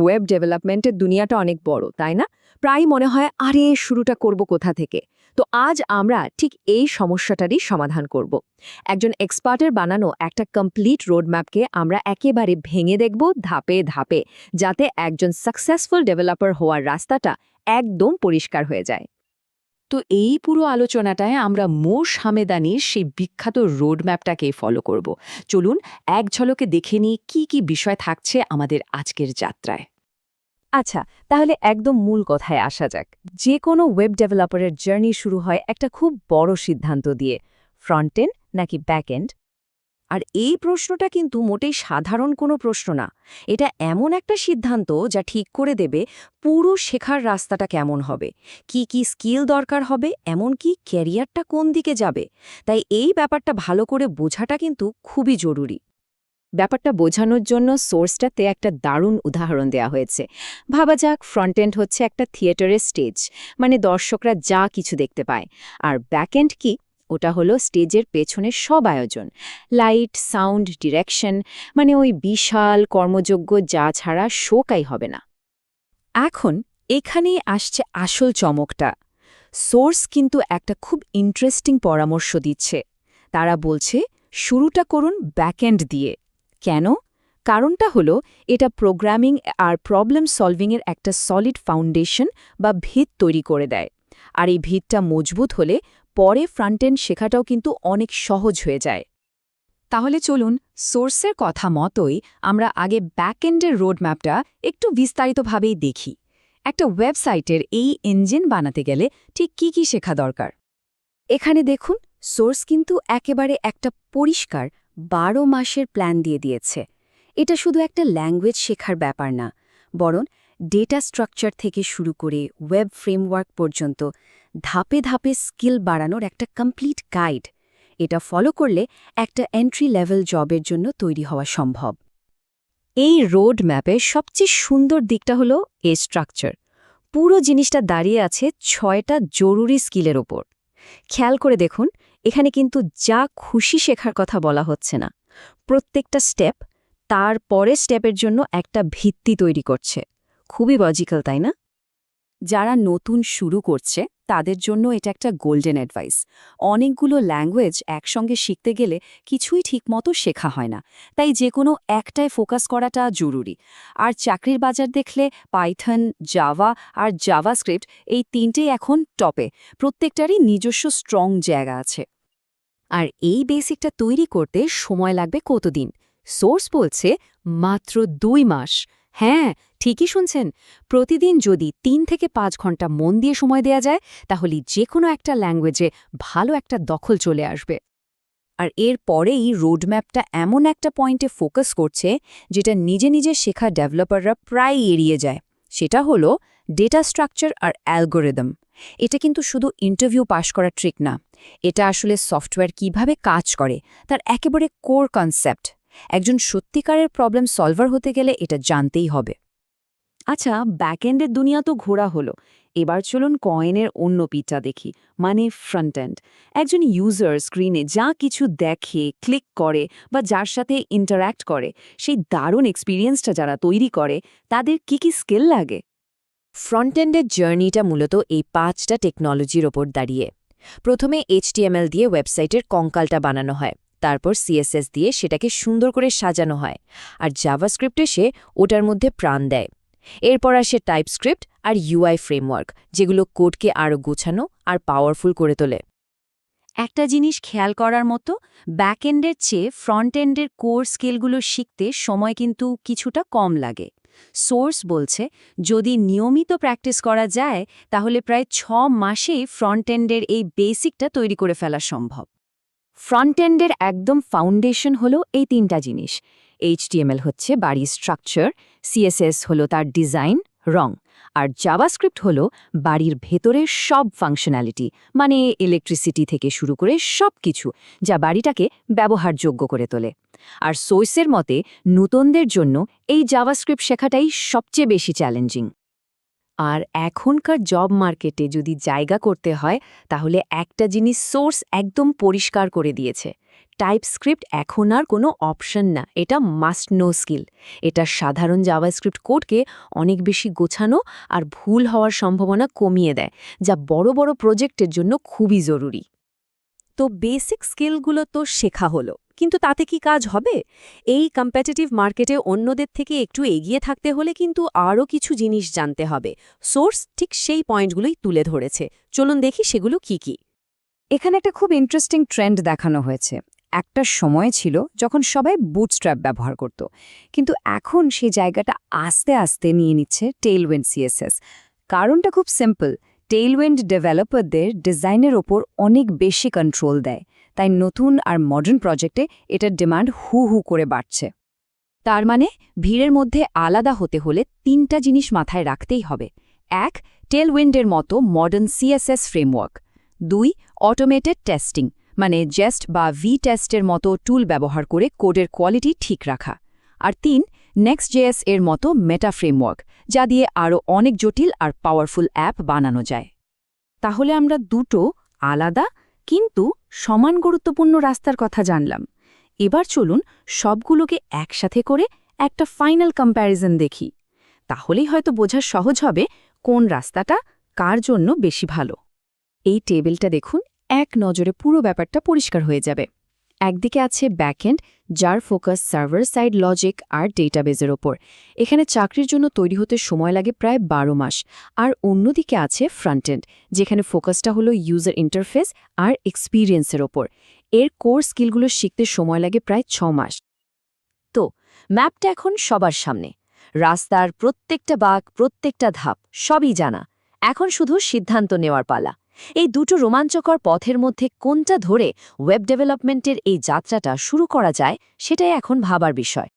Web ডেভেলপমেন্টের দুনিয়াটা অনেক বড়, তাই না? প্রায় মনে হয়, আরে, শুরুটা করব কোথা থেকে? তো আজ আমরা ঠিক এই সমস্যাটারই সমাধান করব। একজন এক্সপার্টের বানানো একটা কমপ্লিট রোডম্যাপকে আমরা একেবারে ভেঙে দেখব ধাপে ধাপে, যাতে একজন সাকসেসফুল ডেভেলপার হওয়ার রাস্তাটা একদম পরিষ্কার হয়ে যায়। তো এই পুরো আলোচনাটায় আমরা মোষ হামেদানির সেই বিখ্যাত রোড রোডম্যাপটাকে ফলো করব। চলুন এক ঝলকে দেখে নিই কী কী বিষয় থাকছে আমাদের আজকের যাত্রায়। আচ্ছা তাহলে একদম মূল কথায় আসা যাক। যে কোনো ওয়েব ডেভেলপারের জার্নি শুরু হয় একটা খুব বড় সিদ্ধান্ত দিয়ে। ফ্রন্টেন্ড নাকি ব্যাক এন্ড আর এই প্রশ্নটা কিন্তু মোটেই সাধারণ কোনো প্রশ্ন না। এটা এমন একটা সিদ্ধান্ত যা ঠিক করে দেবে পুরো শেখার রাস্তাটা কেমন হবে, কি কি স্কিল দরকার হবে, এমনকি ক্যারিয়ারটা কোন দিকে যাবে। তাই এই ব্যাপারটা ভালো করে বোঝাটা কিন্তু খুবই জরুরি। ব্যাপারটা বোঝানোর জন্য সোর্সটাতে একটা দারুণ উদাহরণ দেয়া হয়েছে। ভাবা যাক ফ্রন্টেন্ড হচ্ছে একটা থিয়েটারের স্টেজ মানে দর্শকরা যা কিছু দেখতে পায়। আর ব্যাকএন্ড কি? ওটা হলো স্টেজের পেছনের সব আয়োজন। লাইট, সাউন্ড, ডিরেকশন মানে ওই বিশাল কর্মযোগ্য যা ছাড়া শোকাই হবে না। এখন এখানেই আসছে আসল চমকটা। সোর্স কিন্তু একটা খুব ইন্টারেস্টিং পরামর্শ দিচ্ছে। তারা বলছে, শুরুটা করুন ব্যাকএন্ড দিয়ে। কেন? কারণটা হলো, এটা প্রোগ্রামিং আর প্রবলেম সলভিংয়ের একটা সলিড ফাউন্ডেশন বা ভিত তৈরি করে দেয়। আর এই ভিতটা মজবুত হলে পরে ফ্রন্টেন্ড শেখাটাও কিন্তু অনেক সহজ হয়ে যায়। তাহলে চলুন সোর্সের কথা মতোই আমরা আগে ব্যাকএন্ডের রোডম্যাপটা একটু বিস্তারিতভাবেই দেখি। একটা ওয়েবসাইটের এই ইঞ্জিন বানাতে গেলে ঠিক কি কি শেখা দরকার? এখানে দেখুন, সোর্স কিন্তু একেবারে একটা পরিষ্কার বারো মাসের প্ল্যান দিয়ে দিয়েছে। এটা শুধু একটা ল্যাঙ্গুয়েজ শেখার ব্যাপার না, বরং ডেটা স্ট্রাকচার থেকে শুরু করে ওয়েব ফ্রেমওয়ার্ক পর্যন্ত ধাপে ধাপে স্কিল বাড়ানোর একটা কমপ্লিট গাইড। এটা ফলো করলে একটা এন্ট্রি লেভেল জবের জন্য তৈরি হওয়া সম্ভব। এই রোড ম্যাপের সবচেয়ে সুন্দর দিকটা হলো এ স্ট্রাকচার পুরো জিনিসটা দাঁড়িয়ে আছে ছয়টা জরুরি স্কিলের ওপর। খেয়াল করে দেখুন, এখানে কিন্তু যা খুশি শেখার কথা বলা হচ্ছে না। প্রত্যেকটা স্টেপ তার পরের স্টেপের জন্য একটা ভিত্তি তৈরি করছে। খুবই লজিক্যাল তাই না? যারা নতুন শুরু করছে, তাদের জন্য এটা একটা গোল্ডেন অ্যাডভাইস অনেকগুলো ল্যাঙ্গুয়েজ একসঙ্গে শিখতে গেলে কিছুই ঠিকমতো শেখা হয় না। তাই যে কোনো একটায় ফোকাস করাটা জরুরি। আর চাকরির বাজার দেখলে পাইথন জাভা আর জাভাস্ক্রিপ্ট এই তিনটেই এখন টপে প্রত্যেকটারই নিজস্ব স্ট্রং জায়গা আছে। আর এই বেসিকটা তৈরি করতে সময় লাগবে কতদিন? সোর্স বলছে মাত্র দুই মাস। হ্যাঁ ঠিকই শুনছেন। প্রতিদিন যদি তিন থেকে পাঁচ ঘণ্টা মন দিয়ে সময় দেয়া যায়, তাহলে যে কোনো একটা ল্যাঙ্গুয়েজে ভালো একটা দখল চলে আসবে। আর এর পরেই রোডম্যাপটা এমন একটা পয়েন্টে ফোকাস করছে, যেটা নিজে নিজে শেখা ডেভেলপাররা প্রায় এড়িয়ে যায়। সেটা হলো ডেটা স্ট্রাকচার আর অ্যালগোরিদম। এটা কিন্তু শুধু ইন্টারভিউ পাশ করার ট্রিক না, এটা আসলে সফটওয়্যার কীভাবে কাজ করে, তার একেবারে কোর কনসেপ্ট। একজন সত্যিকারের প্রবলেম সলভার হতে গেলে এটা জানতেই হবে। আচ্ছা ব্যাকএন্ডের দুনিয়া তো ঘোরা হলো। এবার চলুন কয়েনের অন্য পিঠটা দেখি মানে ফ্রন্ট এন্ড একজন ইউজার স্ক্রিনে যা কিছু দেখে ক্লিক করে বা যার সাথে ইন্টারঅ্যাক্ট করে, সেই দারুণ এক্সপিরিয়েন্সটা যারা তৈরি করে, তাদের কি কি স্কিল লাগে? ফ্রন্ট এন্ডের জার্নিটা মূলত এই পাঁচটা টেকনোলজির ওপর দাঁড়িয়ে। প্রথমে এইচটিএমএল দিয়ে ওয়েবসাইটের কঙ্কালটা বানানো হয়। তারপর সিএসএস দিয়ে সেটাকে সুন্দর করে সাজানো হয়। আর জাভাস্ক্রিপ্টে সে ওটার মধ্যে প্রাণ দেয়। এরপর আসে টাইপস্ক্রিপ্ট আর ইউআই ফ্রেমওয়ার্ক যেগুলো কোডকে আরও গোছানো আর পাওয়ারফুল করে তোলে। একটা জিনিস খেয়াল করার মতো ব্যাকএন্ডের চেয়ে ফ্রন্ট এন্ডের কোর স্কিলগুলো শিখতে সময় কিন্তু কিছুটা কম লাগে। সোর্স বলছে, যদি নিয়মিত প্র্যাকটিস করা যায়, তাহলে প্রায় ছ মাসেই ফ্রন্ট এন্ডের এই বেসিকটা তৈরি করে ফেলা সম্ভব। ফ্রন্ট এন্ডের একদম ফাউন্ডেশন হলো এই তিনটা জিনিস। এইচটিএমএল হচ্ছে বাড়ির স্ট্রাকচার সিএসএস হলো তার ডিজাইন রং। আর জাভাস্ক্রিপ্ট হলো বাড়ির ভেতরের সব ফাংশনালিটি মানে ইলেকট্রিসিটি থেকে শুরু করে সব কিছু যা বাড়িটাকে ব্যবহারযোগ্য করে তোলে। আর সোর্সের মতে, নূতনদের জন্য এই জাভাস্ক্রিপ্ট শেখাটাই সবচেয়ে বেশি চ্যালেঞ্জিং আর এখনকার জব মার্কেটে যদি জায়গা করতে হয়, তাহলে একটা জিনিস সোর্স একদম পরিষ্কার করে দিয়েছে। টাইপস্ক্রিপ্ট এখন আর কোনো অপশন না, এটা মাস্ট নো স্কিল এটা সাধারণ জাভাস্ক্রিপ্ট কোডকে অনেক বেশি গোছানো আর ভুল হওয়ার সম্ভাবনা কমিয়ে দেয়, যা বড় বড় প্রজেক্টের জন্য খুবই জরুরি। তো বেসিক স্কিলগুলো তো শেখা হলো। কিন্তু তাতে কি কাজ হবে? এই কম্পিটিটিভ মার্কেটে অন্যদের থেকে একটু এগিয়ে থাকতে হলে কিন্তু আরও কিছু জিনিস জানতে হবে। সোর্স ঠিক সেই পয়েন্টগুলোই তুলে ধরেছে। চলুন দেখি সেগুলো কি কি। এখানে একটা খুব ইন্টারেস্টিং ট্রেন্ড দেখানো হয়েছে। একটা সময় ছিল যখন সবাই বুটস্ট্র্যাপ ব্যবহার করত। কিন্তু এখন সেই জায়গাটা আস্তে আস্তে নিয়ে নিচ্ছে টেইলওয়েন্ড সিএসএস কারণটা খুব সিম্পল টেইলওয়েন্ড ডেভেলপারদের ডিজাইনের ওপর অনেক বেশি কন্ট্রোল দেয়। তাই নতুন আর মডার্ন প্রজেক্টে এটার ডিমান্ড হু হু করে বাড়ছে। তার মানে ভিড়ের মধ্যে আলাদা হতে হলে তিনটা জিনিস মাথায় রাখতেই হবে। এক টেলউইন্ডের মতো মডার্ন সিএসএস ফ্রেমওয়ার্ক দুই অটোমেটেড টেস্টিং মানে জেস্ট বা ভি টেস্টের মতো টুল ব্যবহার করে কোডের কোয়ালিটি ঠিক রাখা। আর তিন নেক্সট জেএস এর মতো মেটা ফ্রেমওয়ার্ক যা দিয়ে আরও অনেক জটিল আর পাওয়ারফুল অ্যাপ বানানো যায়। তাহলে আমরা দুটো আলাদা কিন্তু সমান গুরুত্বপূর্ণ রাস্তার কথা জানলাম। এবার চলুন সবগুলোকে একসাথে করে একটা ফাইনাল কম্প্যারিজন দেখি। তাহলেই হয়তো বোঝা সহজ হবে কোন রাস্তাটা কার জন্য বেশি ভালো। এই টেবিলটা দেখুন, এক নজরে পুরো ব্যাপারটা পরিষ্কার হয়ে যাবে। একদিকে আছে ব্যাকএন্ড যার ফোকাস সার্ভার সাইড লজিক আর ডেটাবেজের ওপর। এখানে চাকরির জন্য তৈরি হতে সময় লাগে প্রায় বারো মাস। আর অন্যদিকে আছে ফ্রন্টেন্ড যেখানে ফোকাসটা হলো ইউজার ইন্টারফেস আর এক্সপিরিয়েন্সের ওপর। এর কোর স্কিলগুলো শিখতে সময় লাগে প্রায় ছ মাস। তো ম্যাপটা এখন সবার সামনে। রাস্তার প্রত্যেকটা বাঘ প্রত্যেকটা ধাপ, সবই জানা। এখন শুধু সিদ্ধান্ত নেওয়ার পালা। এই দুটো রোমাঞ্চকর পথের মধ্যে কোনটা ধরে ওয়েব ডেভেলপমেন্টের এই যাত্রাটা শুরু করা যায়, সেটাই এখন ভাবার বিষয়।